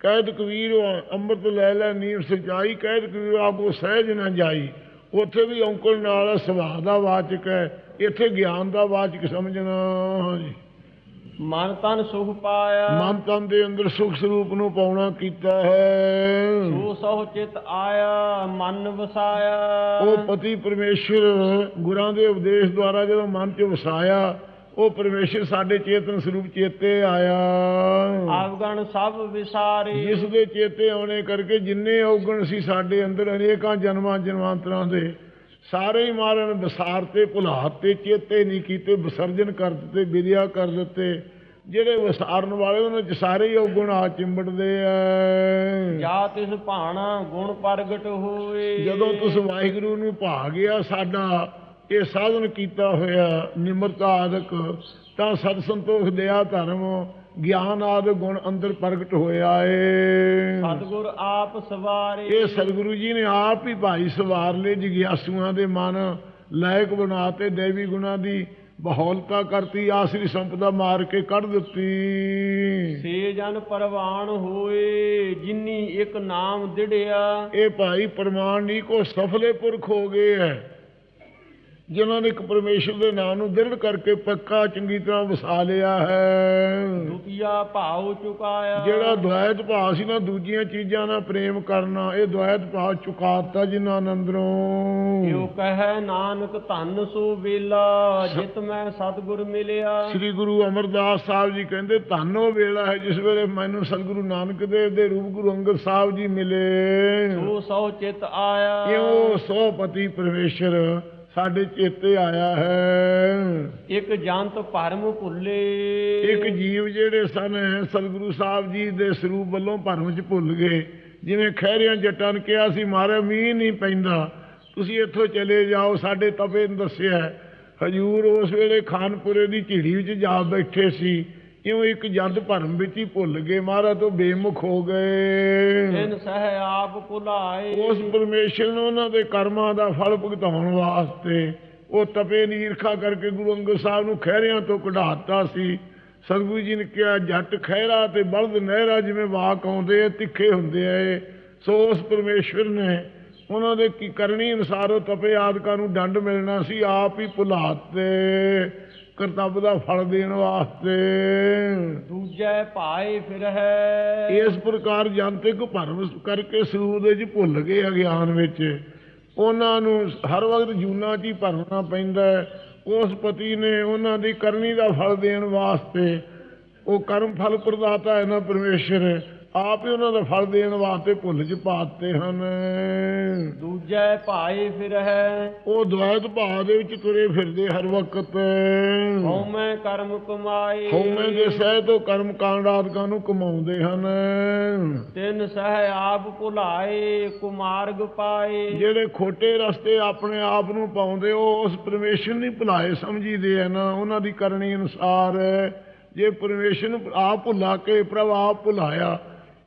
Speaker 2: ਕਹਿਤ ਕਬੀਰ ਅੰਮ੍ਰਿਤ ਲੈ ਲੈ ਨੀਰ ਸਚਾਈ ਕਹਿਤ ਕਬੀਰ ਆਪੋ ਸਹਿਜ ਨਾ ਜਾਈ। ਉੱਥੇ ਵੀ ਔਂਕੜ ਨਾਲ ਸੁਭਾਅ ਦਾ ਵਾਚਕ ਹੈ ਇੱਥੇ ਗਿਆਨ ਦਾ ਵਾਚਕ ਸਮਝਣਾ ਹਾਂਜੀ
Speaker 1: ਮਨ ਤਨ ਸੁਖ ਪਾਇਆ।
Speaker 2: ਮਨ ਤਨ ਦੇ ਅੰਦਰ ਸੁਖ ਸਰੂਪ ਨੂੰ ਪਾਉਣਾ ਕੀਤਾ ਹੈ।
Speaker 1: ਸੋ ਸਹੁ ਚਿਤ ਆਇਆ ਮਨ ਵਸਾਇਆ।
Speaker 2: ਉਹ ਪਤੀ ਪਰਮੇਸ਼ਰ ਗੁਰਾਂ ਦੇ ਉਪਦੇਸ਼ ਦੁਆਰਾ ਜਦੋਂ ਮਨ 'ਚ ਵਸਾਇਆ ਉਹ ਪਰਮੇਸ਼ਰ ਸਾਡੇ ਚੇਤਨ ਸਰੂਪ ਚੇਤੇ ਆਇਆ।
Speaker 1: ਆਵਗਣ ਸਭ ਵਿਸਾਰੇ।
Speaker 2: ਜਿਸ ਦੇ ਚੇਤੇ ਆਉਣੇ ਕਰਕੇ ਜਿੰਨੇ ਔਗਣ ਸੀ ਸਾਡੇ ਅੰਦਰ ਅਨੇਕਾਂ ਜਨਮਾਂ ਜਨਮਾਂਤਰਾਂ ਦੇ ਸਾਰੇ ਹੀ ਮਾਰਨ ਵਿਸਾਰ ਤੇ ਭੁਲਾਤ ਤੇ ਚੇਤੇ ਨਹੀਂ ਕੀਤੇ ਵਿਸਰਜਨ ਕਰ ਦਿੱਤੇ ਵਿਦਿਆ ਕਰ ਦਿੱਤੇ। ਜਿਹੜੇ ਵਿਸਾਰਨ ਵਾਲੇ ਉਹਨਾਂ ਚ ਸਾਰੇ ਹੀ ਔਗਣ ਆ ਚਿੰਬੜਦੇ ਆ
Speaker 1: ਜਾ ਤਿਸ ਭਾਣਾ ਗੁਣ ਪ੍ਰਗਟ ਹੋਏ।
Speaker 2: ਜਦੋਂ ਤੁਸ ਵਾਹਿਗੁਰੂ ਨੂੰ ਭਾ ਗਿਆ ਸਾਡਾ ਇਹ ਸਾਧਨ ਕੀਤਾ ਹੋਇਆ ਨਿਮਰਤਾ ਆਦਿਕ ਤਾਂ ਸਤ ਸੰਤੋਖ ਦਇਆ ਧਰਮ ਗਿਆਨ ਆਦਿ ਗੁਣ ਅੰਦਰ ਪ੍ਰਗਟ ਹੋਇਆ ਏ
Speaker 1: ਸਤਿਗੁਰ ਆਪ ਸਵਾਰੇ।
Speaker 2: ਇਹ ਸਤਿਗੁਰੂ ਜੀ ਨੇ ਆਪ ਹੀ ਭਾਈ ਸਵਾਰ ਲਏ ਜਿਗਿਆਸੂਆਂ ਦੇ ਮਨ ਲਾਇਕ ਬਣਾਤੇ ਦੇਵੀ ਗੁਣਾ ਦੀ ਬਹੌਲਤਾ ਕਰਤੀ ਆਸਰੀ ਸੰਪਦਾ ਮਾਰ ਕੇ ਕੱਢ ਦਿੱਤੀ।
Speaker 1: ਸੇ ਜਨ ਪਰਵਾਨ ਹੋਏ ਜਿਨੀ ਇੱਕ ਨਾਮ ਦਿੜਿਆ।
Speaker 2: ਇਹ ਭਾਈ ਪ੍ਰਮਾਣ ਨਹੀਂ ਕੋ ਸਫਲੇ ਪੁਰਖ ਹੋ ਗਏ ਹੈ ਜਿਨ੍ਹਾਂ ਨੇ ਇੱਕ ਪਰਮੇਸ਼ਰ ਦੇ ਨਾਮ ਨੂੰ ਦ੍ਰਿੜ ਕਰਕੇ ਪੱਕਾ ਚੰਗੀ ਤਰ੍ਹਾਂ ਵਸਾ ਲਿਆ ਹੈ।
Speaker 1: ਦੁਤੀਆ ਭਾਉ ਚੁਕਾਇਆ।
Speaker 2: ਜਿਹੜਾ ਦੁਆਇਤ ਭਾਵ ਸੀ ਨਾ ਦੂਜੀਆਂ ਚੀਜ਼ਾਂ ਨਾਲ ਪ੍ਰੇਮ ਕਰਨਾ ਇਹ ਦੁਆਇਤ ਭਾਵ ਚੁਕਾਤਾ ਜਿਨ੍ਹਾਂ ਅੰਦਰੋਂ
Speaker 1: ਕਿਉ ਕਹੈ ਨਾਨਕ ਧੰਨ ਸੋ ਵੇਲਾ ਜਿਤ ਮੈਂ ਸਤਿਗੁਰ ਮਿਲਿਆ।
Speaker 2: ਸ੍ਰੀ ਗੁਰੂ ਅਮਰਦਾਸ ਸਾਹਿਬ ਜੀ ਕਹਿੰਦੇ ਧੰਨ ਉਹ ਵੇਲਾ ਹੈ ਜਿਸ ਵੇਲੇ ਮੈਨੂੰ ਸਤਿਗੁਰੂ ਨਾਨਕ ਦੇਵ ਦੇ ਰੂਪ ਗੁਰੂ ਅੰਗਦ ਸਾਹਿਬ ਜੀ ਮਿਲੇ।
Speaker 1: ਸੋ ਸਹੁ ਚਿਤ ਆਇਆ।
Speaker 2: ਕਿਉਂ ਸੋ ਪਤੀ ਪਰਮੇਸ਼ਰ ਸਾਡੇ ਚੇਤੇ ਆਇਆ ਹੈ।
Speaker 1: ਇੱਕ ਜੰਤ ਭਰਮ ਭੁੱਲੇ।
Speaker 2: ਇੱਕ ਜੀਵ ਜਿਹੜੇ ਸਨ ਸਤਿਗੁਰੂ ਸਾਹਿਬ ਜੀ ਦੇ ਸਰੂਪ ਵੱਲੋਂ ਭਰਮ ਚ ਭੁੱਲ ਗਏ। ਜਿਵੇਂ ਖਹਿਰਿਆਂ ਜੱਟਾਂ ਨੇ ਕਿਹਾ ਸੀ ਮਾਰੇ ਮੀਂਹ ਨਹੀਂ ਪੈਂਦਾ। ਤੁਸੀਂ ਇੱਥੋਂ ਚਲੇ ਜਾਓ ਸਾਡੇ ਤਪੇ ਨੇ ਦੱਸਿਆ। ਹਜੂਰ ਉਸ ਵੇਲੇ ਖਾਨਪੁਰੇ ਦੀ ਝਿੜੀ ਵਿੱਚ ਜਾ ਬੈਠੇ ਸੀ। ਇਉਂ ਇੱਕ ਜੰਦ ਭਰਮ ਵਿੱਚ ਹੀ ਭੁੱਲ ਗਏ ਮਹਾਰਾਜ ਤੋਂ ਬੇਮੁਖ ਹੋ ਗਏ।
Speaker 1: ਤਿਨ ਸਹਿ ਆਪ ਭੁਲਾਏ।
Speaker 2: ਉਸ ਪਰਮੇਸ਼ਰ ਨੂੰ ਉਹਨਾਂ ਦੇ ਕਰਮਾਂ ਦਾ ਫਲ ਭੁਗਤਾਉਣ ਵਾਸਤੇ ਉਹ ਤਪੇ ਨੀਰਖਾ ਕਰਕੇ ਗੁਰੂ ਅੰਗਦ ਸਾਹਿਬ ਨੂੰ ਖਹਿਰਿਆਂ ਤੋਂ ਕਢਾਤਾ ਸੀ। ਸਤਿਗੁਰੂ ਜੀ ਨੇ ਕਿਹਾ ਜੱਟ ਖਹਿਰਾ ਤੇ ਬਲਦ ਨਹਿਰਾ ਜਿਵੇਂ ਵਾਕ ਆਉਂਦੇ ਆ ਤਿੱਖੇ ਹੁੰਦੇ ਆ ਇਹ। ਸੋ ਉਸ ਪਰਮੇਸ਼ਰ ਨੇ ਉਹਨਾਂ ਦੇ ਕੀ ਕਰਨੀ ਅਨੁਸਾਰ ਉਹ ਤਪੇ ਆਦਿਕਾਂ ਨੂੰ ਦੰਡ ਮਿਲਣਾ ਸੀ ਆਪ ਹੀ ਭੁਲਾਤੇ ਕਰਤੱਵ ਦਾ ਫਲ ਦੇਣ ਵਾਸਤੇ।
Speaker 1: ਦੂਜੈ ਭਾਏ ਫਿਰ ਹੈ
Speaker 2: ਇਸ ਪ੍ਰਕਾਰ ਜਨਤਕ ਭਰਮ ਕਰਕੇ ਸਰੂਪ ਦੇ ਵਿੱਚ ਭੁੱਲ ਗਏ ਅਗਿਆਨ ਵਿੱਚ। ਉਹਨਾਂ ਨੂੰ ਹਰ ਵਕਤ ਜੂਨਾ 'ਚ ਹੀ ਭਰਨਾ ਪੈਂਦਾ। ਉਸ ਪਤੀ ਨੇ ਉਹਨਾਂ ਦੀ ਕਰਨੀ ਦਾ ਫਲ ਦੇਣ ਵਾਸਤੇ ਉਹ ਕਰਮ ਫਲ ਪ੍ਰਦਾਤਾ ਹੈ ਨਾ ਪਰਮੇਸ਼ਰ। ਆਪ ਹੀ ਉਹਨਾਂ ਦਾ ਫਲ ਦੇਣ ਵਾਸਤੇ ਭੁੱਲ ਚ ਪਾਤੇ ਹਨ।
Speaker 1: ਦੂਜੈ ਭਾਏ ਫਿਰ ਹੈ।
Speaker 2: ਉਹ ਦ્વੈਤ ਭਾਅ ਦੇ ਵਿੱਚ ਤੁਰੇ ਫਿਰਦੇ ਹਰ ਵਕਤ।
Speaker 1: ਹਉਮੈ ਕਰਮ ਕਮਾਏ।
Speaker 2: ਹਉਮੈ ਦੇ ਸਹਿ ਤੋਂ ਕਰਮ ਕਾਂਡ ਆਦਿਕਾਂ ਨੂੰ ਕਮਾਉਂਦੇ ਹਨ।
Speaker 1: ਤਿਨ ਸਹਿ ਆਪ ਭੁਲਾਏ ਕੁਮਾਰਗ ਪਾਏ।
Speaker 2: ਜਿਹੜੇ ਖੋਟੇ ਰਸਤੇ ਆਪਣੇ ਆਪ ਨੂੰ ਪਾਉਂਦੇ ਉਹ ਉਸ ਪਰਮੇਸ਼ਰ ਨਹੀਂ ਭੁਲਾਏ ਸਮਝੀਦੇ ਆ ਨਾ ਉਹਨਾਂ ਦੀ ਕਰਨੀ ਅਨੁਸਾਰ ਜੇ ਪਰਮੇਸ਼ਰ ਨੂੰ ਆਪ ਭੁਲਾ ਕੇ ਪ੍ਰਭ ਆਪ ਭੁਲਾਇਆ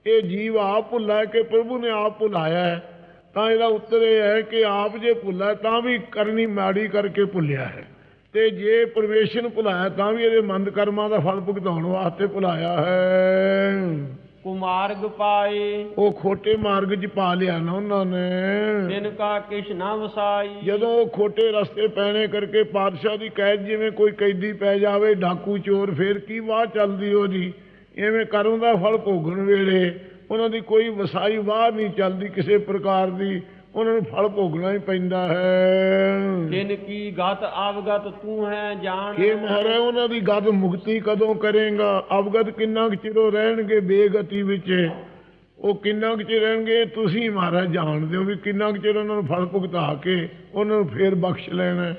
Speaker 2: ਇਹ ਜੀਵ ਆਪ ਭੁਲਾ ਕੇ ਪ੍ਰਭੂ ਨੇ ਆਪ ਭੁਲਾਇਆ ਹੈ, ਤਾਂ ਇਹਦਾ ਉੱਤਰ ਇਹ ਹੈ ਕਿ ਆਪ ਜੇ ਭੁੱਲਾ ਤਾਂ ਵੀ ਕਰਨੀ ਮਾੜੀ ਕਰਕੇ ਭੁੱਲਿਆ ਹੈ। ਤੇ ਜੇ ਪਰਮੇਸ਼ਰ ਨੂੰ ਭੁਲਾਇਆ ਤਾਂ ਵੀ ਇਹਦੇ ਮੰਦ ਕਰਮਾਂ ਦਾ ਫਲ ਭੁਗਤਾਉਣ ਵਾਸਤੇ ਭੁਲਾਇਆ ਹੈ।
Speaker 1: ਕੁਮਾਰਗ ਪਾਏ।
Speaker 2: ਉਹ ਖੋਟੇ ਮਾਰਗ 'ਚ ਪਾ ਲਿਆ ਨਾ ਉਹਨਾਂ ਨੇ।
Speaker 1: ਤਿਨ ਕਾ ਕਿਛ ਨਾ ਵਸਾਈ।
Speaker 2: ਜਦੋਂ ਉਹ ਖੋਟੇ ਰਸਤੇ ਪੈਣੇ ਕਰਕੇ ਪਾਤਸ਼ਾਹ ਦੀ ਕੈਦ ਜਿਵੇਂ ਕੋਈ ਕੈਦੀ ਪੈ ਜਾਵੇ ਡਾਕੂ ਚੋਰ ਫੇਰ ਕੀ ਵਾਹ ਚੱਲਦੀ ਉਹਦੀ? ਐਵੇਂ ਕਰਮ ਦਾ ਫਲ ਭੋਗਣ ਵੇਲੇ ਉਹਨਾਂ ਦੀ ਕੋਈ ਵਸਾਈ ਵਾਹ ਨਹੀਂ ਚੱਲਦੀ ਕਿਸੇ ਪ੍ਰਕਾਰ ਦੀ। ਉਹਨਾਂ ਨੂੰ ਫਲ ਭੋਗਣਾ ਹੀ ਪੈਂਦਾ ਹੈ।
Speaker 1: ਤਿਨ ਕੀ ਗਤ ਆਵਗਤ ਤੂੰ ਹੈ ਜਾਣ।
Speaker 2: ਇਹ ਮਹਾਰਾਜ ਉਹਨਾਂ ਦੀ ਗਦ ਮੁਕਤੀ ਕਦੋਂ ਕਰੇਗਾ? ਅਵਗਤ ਕਿੰਨਾ ਚਿਰੋਂ ਰਹਿਣਗੇ ਬੇਗਤੀ ਵਿੱਚ? ਉਹ ਕਿੰਨਾ ਕੁ ਚਿਰ ਰਹਿਣਗੇ? ਤੁਸੀਂ ਮਹਾਰਾਜ ਜਾਣਦੇ ਹੋ ਵੀ ਕਿੰਨਾ ਕੁ ਚਿਰ ਉਹਨਾਂ ਨੂੰ ਫਲ ਭੁਗਤਾ ਕੇ ਉਹਨਾਂ ਨੂੰ ਫੇਰ ਬਖਸ਼ ਲੈਣਾ।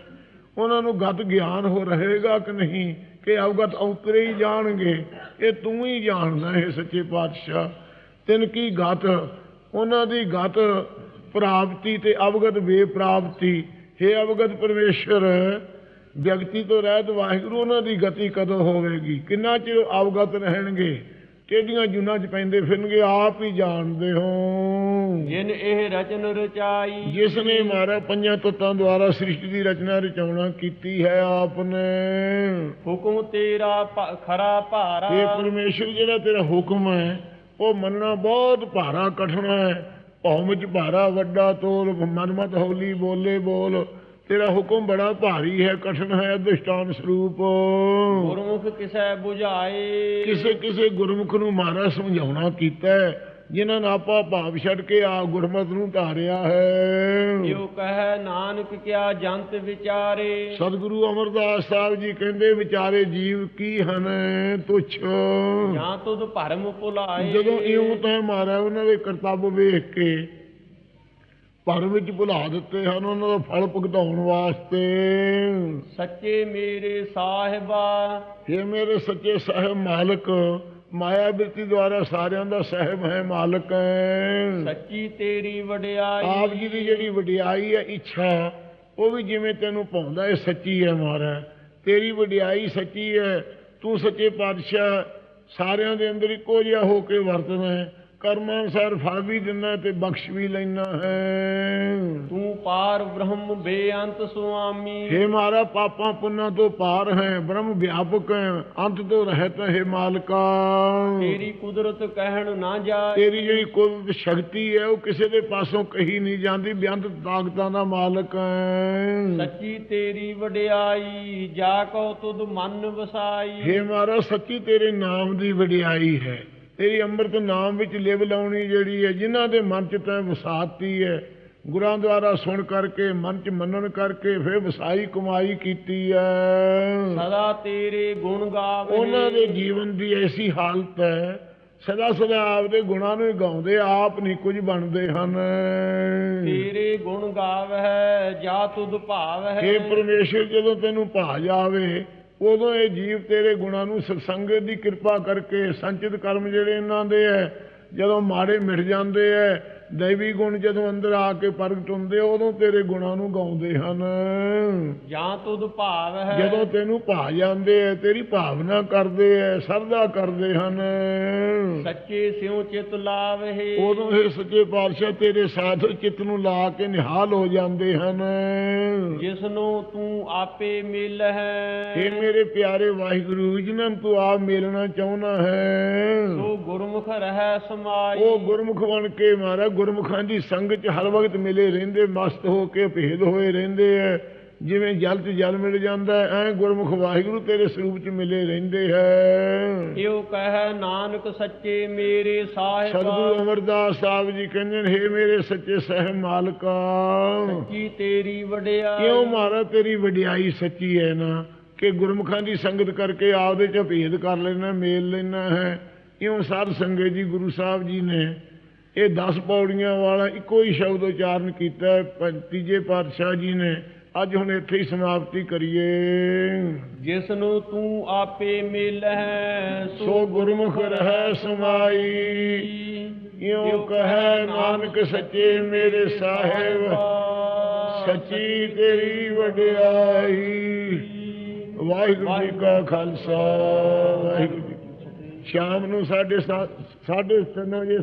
Speaker 2: ਉਹਨਾਂ ਨੂੰ ਗਤ ਗਿਆਨ ਹੋ ਰਹੇਗਾ ਕਿ ਨਹੀਂ? ਕਿ ਅਵਗਤ ਉਤਰੇ ਹੀ ਜਾਣਗੇ। ਇਹ ਤੂੰ ਹੀ ਜਾਣਦਾ ਹੈ ਸੱਚੇ ਪਾਤਸ਼ਾਹ। ਤਿਨ ਕੀ ਗਤ? ਉਹਨਾਂ ਦੀ ਗਤ ਪ੍ਰਾਪਤੀ ਤੇ ਅਵਗਤ ਬੇਪ੍ਰਾਪਤੀ। ਹੈ ਅਵਗਤ ਪਰਮੇਸ਼ਰ, ਵਿਅਕਤੀ ਤੋਂ ਰਹਿਤ ਵਾਹਿਗੁਰੂ, ਉਹਨਾਂ ਦੀ ਗਤੀ ਕਦੋਂ ਹੋਵੇਗੀ? ਕਿੰਨਾ ਚਿਰ ਅਵਗਤ ਰਹਿਣਗੇ? ਕਿਹੜੀਆਂ ਜੁਨਾਂ 'ਚ ਪੈਂਦੇ ਫਿਰਨਗੇ ਆਪ ਹੀ ਜਾਣਦੇ ਹੋ।
Speaker 1: ਜਿਨ ਇਹ ਰਚਨ ਰਚਾਈ।
Speaker 2: ਜਿਸ ਨੇ ਮਾਰਾ ਪੰਜਾਂ ਤੱਤਾਂ ਦੁਆਰਾ ਸ੍ਰਿਸ਼ਟੀ ਦੀ ਰਚਨਾ ਰਚਾਉਣਾ ਕੀਤੀ ਹੈ ਆਪ ਨੇ
Speaker 1: ਹੁਕਮ ਤੇਰਾ ਖਰਾ
Speaker 2: ਇਹ
Speaker 1: ਭਾਰਾ
Speaker 2: ਪਰਮੇਸ਼ਰ ਜਿਹੜਾ ਤੇਰਾ ਹੁਕਮ ਹੈ ਉਹ ਮੰਨਣਾ ਬਹੁਤ ਭਾਰਾ ਕਠਿਨ ਹੈ। ਭੌਮ ਚ ਭਾਰਾ ਵੱਡਾ ਤੋਲ ਮਨਮਤ ਹੌਲੀ ਬੋਲੇ ਬੋਲ। ਤੇਰਾ ਹੁਕਮ ਬੜਾ ਭਾਰੀ ਹੈ ਕਠਿਨ ਹੈ ਅਧਿਸ਼ਟਾਨ ਸਰੂਪ।
Speaker 1: ਗੁਰਮੁਖ ਕਿਸੈ 부ਝਾਏ
Speaker 2: ਕਿਸੇ ਕਿਸੇ ਗੁਰਮੁਖ ਨੂੰ ਮਾਰਾ ਸਮਝਾਉਣਾ ਕੀਤਾ ਜਿਨ੍ਹਾਂ ਨੇ ਆਪਾ ਭਾਵ ਛੱਡ ਕੇ ਆ ਗੁਰਮਤ ਨੂੰ ਧਾਰਿਆ ਹੈ।
Speaker 1: ਜਿਉ ਕਹੈ ਨਾਨਕ ਕਿਆ ਜੰਤ ਵਿਚਾਰੇ।
Speaker 2: ਸਤਿਗੁਰੂ ਅਮਰਦਾਸ ਸਾਹਿਬ ਜੀ ਕਹਿੰਦੇ ਵਿਚਾਰੇ ਜੀਵ ਕੀ ਹਨ ਤੁਛ।
Speaker 1: ਜਾਂ ਤੁਧ ਭਰਮ ਭੁਲਾਏ।
Speaker 2: ਜਦੋਂ ਇਉਂ ਤਾਂ ਮਾਰਾ ਉਹਨਾਂ ਦੇ ਕਰਤੱਵ ਵੇਖ ਕੇ ਭਰ ਵਿੱਚ ਭੁਲਾ ਦਿੱਤੇ ਹਨ ਉਹਨਾਂ ਦਾ ਫਲ ਭੁਗਤਾਉਣ ਵਾਸਤੇ।
Speaker 1: ਸੱਚੇ ਮੇਰੇ ਸਾਹਿਬਾ।
Speaker 2: ਇਹ ਮੇਰੇ ਸੱਚੇ ਸਾਹਿਬ ਮਾਲਕ ਮਾਇਆ ਬਿਰਤੀ ਦੁਆਰਾ ਸਾਰਿਆਂ ਦਾ ਸਾਹਿਬ ਹੈ ਮਾਲਕ। ਹੈ
Speaker 1: ਸੱਚੀ ਤੇਰੀ ਵਡਿਆਈ।
Speaker 2: ਆਪ ਜੀ ਦੀ ਜਿਹੜੀ ਵਡਿਆਈ ਹੈ ਇੱਛਾ ਉਹ ਵੀ ਜਿਵੇਂ ਤੈਨੂੰ ਪਾਉਂਦਾ ਹੈ ਸੱਚੀ ਹੈ ਮਾਰਾ। ਤੇਰੀ ਵਡਿਆਈ ਸੱਚੀ ਹੈ ਤੂੰ ਸੱਚੇ ਪਾਤਸ਼ਾਹ ਸਾਰਿਆਂ ਦੇ ਅੰਦਰ ਇੱਕੋ ਜਿਹਾ ਹੋ ਕੇ ਵਰਤਣਾ ਹੈ। ਕਰਮਾਂ ਅਨੁਸਾਰ ਫਲ ਵੀ ਦਿੰਦਾ ਤੇ ਬਖਸ਼ ਵੀ ਲੈਣਾ ਹੈ।
Speaker 1: ਤੂੰ ਪਾਰ ਬ੍ਰਹਮ ਬੇਅੰਤ ਸੁਆਮੀ।
Speaker 2: हे ਮਾਰਾ ਪਾਪਾਂ ਪੁੰਨਾਂ ਤੋਂ ਪਾਰ ਹੈ ਬ੍ਰਹਮ ਵਿਆਪਕ ਹੈ ਅੰਤ ਤੋਂ ਰਹਿਤ ਹੈ ਮਾਲਕਾ।
Speaker 1: ਤੇਰੀ ਕੁਦਰਤ ਕਹਿਣ ਨਾ ਜਾਏ।
Speaker 2: ਤੇਰੀ ਜਿਹੜੀ ਕੁਦਰਤ ਸ਼ਕਤੀ ਹੈ ਉਹ ਕਿਸੇ ਦੇ ਪਾਸੋਂ ਕਹੀ ਨਹੀਂ ਜਾਂਦੀ ਬੇਅੰਤ ਤਾਕਤਾਂ ਦਾ ਮਾਲਕ ਹੈ।
Speaker 1: ਸੱਚੀ ਤੇਰੀ ਵਡਿਆਈ ਜਾ ਕੋ ਤੁਧ ਮਨ ਵਸਾਈ।
Speaker 2: हे ਮਾਰਾ ਸੱਚੀ ਤੇਰੇ ਨਾਮ ਦੀ ਵਡਿਆਈ ਹੈ। ਤੇਰੀ ਅੰਮ੍ਰਿਤ ਨਾਮ ਵਿੱਚ ਲਿਵ ਲਾਉਣੀ ਜਿਹੜੀ ਹੈ ਜਿਨ੍ਹਾਂ ਦੇ ਮਨ ਚ ਤੈਂ ਵਸਾਤੀ ਹੈ ਗੁਰਾਂ ਦੁਆਰਾ ਸੁਣ ਕਰਕੇ ਮਨ ਚ ਮੰਨਣ ਕਰਕੇ ਫਿਰ ਵਸਾਈ ਕਮਾਈ ਕੀਤੀ ਹੈ।
Speaker 1: ਸਦਾ ਤੇਰੇ ਗੁਣ ਗਾਵੇ।
Speaker 2: ਉਹਨਾਂ ਦੇ ਜੀਵਨ ਦੀ ਐਸੀ ਹਾਲਤ ਹੈ ਸਦਾ ਸਦਾ ਆਪਦੇ ਗੁਣਾਂ ਨੂੰ ਹੀ ਗਾਉਂਦੇ ਆਪ ਨਹੀਂ ਕੁਝ ਬਣਦੇ ਹਨ।
Speaker 1: ਤੇਰੇ ਗੁਣ ਗਾਵਹਿ ਜਾ ਤੁਧ ਭਾਵ ਹੈ
Speaker 2: ਇਹ ਪਰਮੇਸ਼ਰ ਜਦੋਂ ਤੈਨੂੰ ਭਾ ਜਾਵੇ ਉਦੋਂ ਇਹ ਜੀਵ ਤੇਰੇ ਗੁਣਾਂ ਨੂੰ ਸਤਸੰਗਤ ਦੀ ਕਿਰਪਾ ਕਰਕੇ ਸੰਚਿਤ ਕਰਮ ਜਿਹੜੇ ਇਹਨਾਂ ਦੇ ਹੈ ਜਦੋਂ ਮਾੜੇ ਮਿਟ ਜਾਂਦੇ ਹੈ ਦੈਵੀ ਗੁਣ ਜਦੋਂ ਅੰਦਰ ਆ ਕੇ ਪ੍ਰਗਟ ਹੁੰਦੇ ਉਦੋਂ ਤੇਰੇ ਗੁਣਾਂ ਨੂੰ ਗਾਉਂਦੇ ਹਨ।
Speaker 1: ਜਾਂ ਤੁਧ ਭਾਵ ਹੈ।
Speaker 2: ਜਦੋਂ ਤੈਨੂੰ ਭਾ ਜਾਂਦੇ ਹੈ ਤੇਰੀ ਭਾਵਨਾ ਕਰਦੇ ਹੈ ਸਰਦਾ ਕਰਦੇ ਹਨ।
Speaker 1: ਸੱਚੇ ਸਿਉ ਚਿਤ ਲਾਵਹਿ
Speaker 2: ਉਦੋਂ ਇਹ ਸੱਚੇ ਪਾਤਸ਼ਾਹ ਤੇਰੇ ਸਾਥ ਚਿੱਤ ਨੂੰ ਲਾ ਕੇ ਨਿਹਾਲ ਹੋ ਜਾਂਦੇ ਹਨ।
Speaker 1: ਜਿਸ ਨੂੰ ਤੂੰ ਆਪੇ ਮਿਲ ਹੈ
Speaker 2: ਇਹ ਮੇਰੇ ਪਿਆਰੇ ਵਾਹਿਗੁਰੂ ਜਿਨ੍ਹਾਂ ਨੂੰ ਤੂੰ ਆਪ ਮਿਲਣਾ ਚਾਹੁੰਦਾ ਹੈ।
Speaker 1: ਸੋ ਗੁਰਮੁਖ ਰਹਿ ਸਮਾਈ।
Speaker 2: ਉਹ ਗੁਰਮੁਖ ਬਣ ਕੇ ਮਾਰਾ ਗੁਰਮੁਖਾਂ ਦੀ ਸੰਗਤ ਚ ਹਰ ਵਕਤ ਮਿਲੇ ਰਹਿੰਦੇ ਮਸਤ ਹੋ ਕੇ ਭੇਦ ਹੋਏ ਰਹਿੰਦੇ ਐ। ਜਿਵੇਂ ਜਲ ਚ ਜਲ ਮਿਲ ਜਾਂਦਾ ਐ ਗੁਰਮੁਖ ਵਾਹਿਗੁਰੂ ਤੇਰੇ ਸਰੂਪ ਚ ਮਿਲੇ ਰਹਿੰਦੇ ਹੈ
Speaker 1: ਇਉ ਕਹੈ ਨਾਨਕ ਸੱਚੇ ਮੇਰੇ ਸਾਹਿਬਾ।
Speaker 2: ਸਤਿਗੁਰੂ ਅਮਰਦਾਸ ਸਾਹਿਬ ਜੀ ਕਹਿੰਦੇ ਨੇ ਹੇ ਮੇਰੇ ਸੱਚੇ ਸਹਿਬ ਮਾਲਕਾ।
Speaker 1: ਸੱਚੀ ਤੇਰੀ ਵਡਿਆਈ।
Speaker 2: ਕਿਉਂ ਮਾਰਾ ਤੇਰੀ ਵਡਿਆਈ ਸੱਚੀ ਹੈ ਨਾ ਕਿ ਗੁਰਮੁਖਾਂ ਦੀ ਸੰਗਤ ਕਰਕੇ ਆਪਦੇ ਚ ਭੇਦ ਕਰ ਲੈਣਾ ਮੇਲ ਲੈਣਾ ਹੈ। ਇਉਂ ਸਾਧ ਸੰਗਤ ਜੀ ਗੁਰੂ ਸਾਹਿਬ ਜੀ ਨੇ ਇਹ 10 ਪੌੜੀਆਂ ਵਾਲਾ ਇੱਕੋ ਹੀ ਸ਼ਬਦ ਉਚਾਰਨ ਕੀਤਾ ਹੈ। ਤੀਜੇ ਪਾਤਸ਼ਾਹ ਜੀ ਨੇ ਅੱਜ ਹੁਣ ਇੱਥੇ ਹੀ ਸਮਾਪਤੀ ਕਰੀਏ।
Speaker 1: ਜਿਸ ਨੂੰ ਤੂੰ ਆਪੇ ਮਿਲਹਿ
Speaker 2: ਸੋ ਗੁਰਮੁਖ ਰਹਿ ਸਮਾਈ। ਇਉਂ ਕਹੈ ਨਾਨਕ ਸੱਚੇ ਮੇਰੇ ਸਾਹਿਬ ਸੱਚੀ ਤੇਰੀ ਵਡਿਆਈ। ਵਾਹਿਗੁਰੂ ਜੀ ਕਾ ਖਾਲਸਾ। ਵਾਹਿਗੁਰੂ ਜੀ। ਸ਼ਾਮ ਨੂੰ ਸਾਡੇ ਸਾ- ਸਾਢੇ ਤਿੰਨ ਵਜੇ